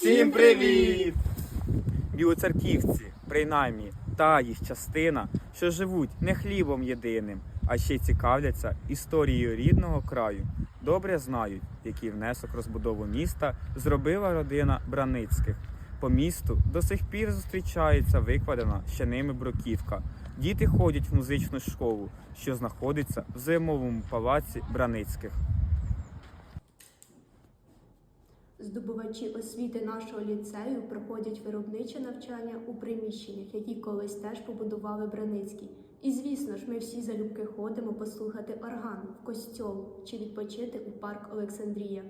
Всім привіт! Білоцерківці, принаймні, та їх частина, що живуть не хлібом єдиним, а ще й цікавляться історією рідного краю. Добре знають, який внесок розбудову міста зробила родина Браницьких. По місту до сих пір зустрічається викладена ще ними бруківка. Діти ходять в музичну школу, що знаходиться в зимовому палаці Браницьких. Здобувачі освіти нашого ліцею проходять виробниче навчання у приміщеннях, які колись теж побудували Браницькі. І звісно ж, ми всі залюбки ходимо послухати орган в костьол чи відпочити у парк Олександрія.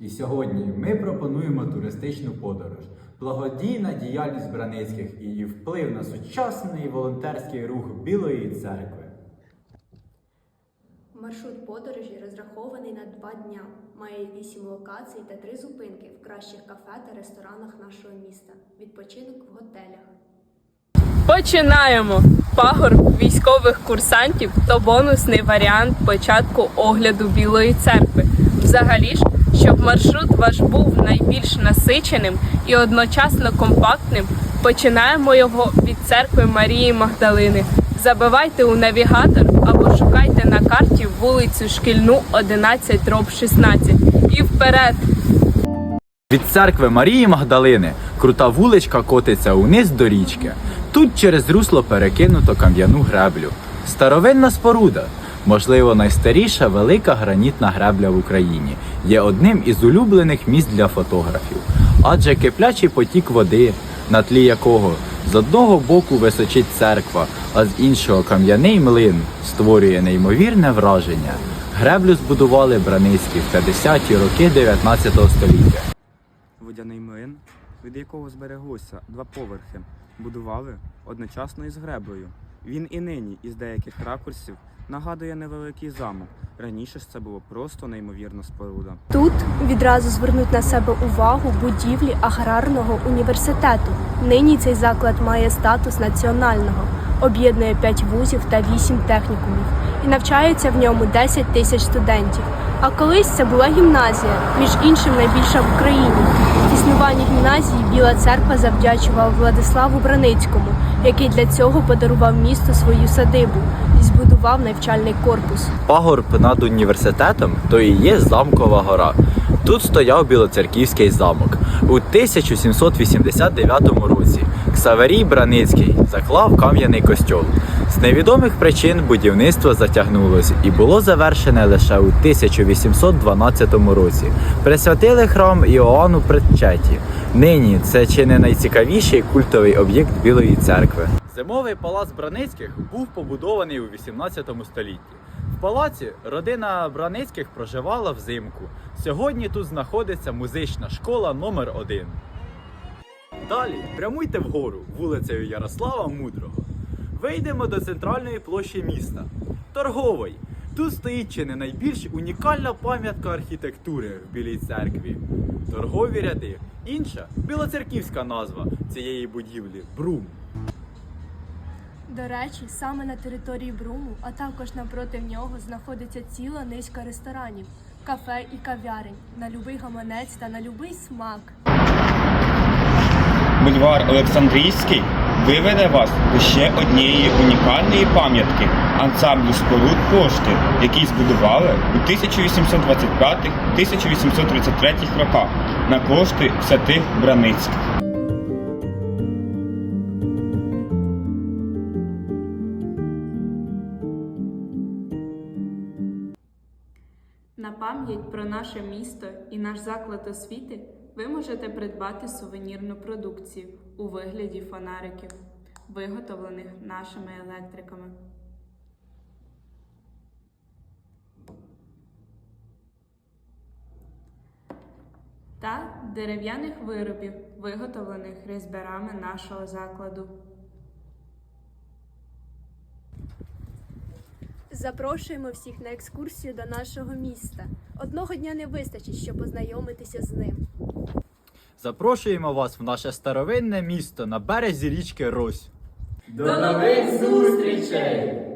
І сьогодні ми пропонуємо туристичну подорож, благодійна діяльність Браницьких і її вплив на сучасний волонтерський рух Білої церкви. Маршрут подорожі розрахований на два дня. Має вісім локацій та три зупинки в кращих кафе та ресторанах нашого міста. Відпочинок в готелях. Починаємо! Пагорб військових курсантів то бонусний варіант початку огляду Білої церкви. Взагалі ж, щоб маршрут ваш був найбільш насиченим і одночасно компактним, починаємо його від церкви Марії Магдалини. Забивайте у навігатор або шукайте карті вулицю Шкільну 11 дроб 16 і вперед! Від церкви Марії Магдалини крута вуличка котиться униз до річки. Тут через русло перекинуто кам'яну греблю. Старовинна споруда, можливо, найстаріша велика гранітна гребля в Україні, є одним із улюблених місць для фотографів. Адже киплячий потік води, на тлі якого з одного боку височить церква, а з іншого кам'яний млин створює неймовірне враження. Греблю збудували Браницькі в 50-ті роки 19 століття. Водяний млин, від якого збереглося два поверхи, будували одночасно із греблею. Він і нині із деяких ракурсів нагадує невеликий замок. Раніше ж це було просто неймовірна споруда. Тут відразу звернуть на себе увагу будівлі аграрного університету. Нині цей заклад має статус національного, об'єднує 5 вузів та 8 технікумів і навчається в ньому 10 тисяч студентів. А колись це була гімназія, між іншим найбільша в Україні. Існування гімназії Біла церква завдячувала Владиславу Браницькому, який для цього подарував місту свою садибу і збудував навчальний корпус. Пагорб над університетом то і є замкова гора. Тут стояв Білоцерківський замок. У 1789 році Ксаверій Браницький заклав кам'яний костьол. З невідомих причин будівництво затягнулось і було завершене лише у 1812 році. Присвятили храм Іоанну Предчеті. Нині це чи не найцікавіший культовий об'єкт Білої церкви. Зимовий палац Браницьких був побудований у 18 столітті. В палаці родина Браницьких проживала взимку. Сьогодні тут знаходиться музична школа номер 1 Далі прямуйте вгору вулицею Ярослава Мудрого. Вийдемо до центральної площі міста Торговий. Тут стоїть чи не найбільш унікальна пам'ятка архітектури в Білій церкві. Торгові ряди. Інша білоцерківська назва цієї будівлі Брум. До речі, саме на території Бруму, а також напроти нього знаходиться ціла низка ресторанів, кафе і кав'ярень на любий гаманець та на любий смак. Бульвар Олександрійський виведе вас до ще однієї унікальної пам'ятки ансамблю споруд пошти, який збудували у 1825-1833 роках на кошти святих Браницьких. На пам'ять про наше місто і наш заклад освіти ви можете придбати сувенірну продукцію у вигляді фонариків, виготовлених нашими електриками. Та дерев'яних виробів, виготовлених різьбярами нашого закладу. Запрошуємо всіх на екскурсію до нашого міста. Одного дня не вистачить, щоб познайомитися з ним. Запрошуємо вас в наше старовинне місто на березі річки Рось. До нових зустрічей!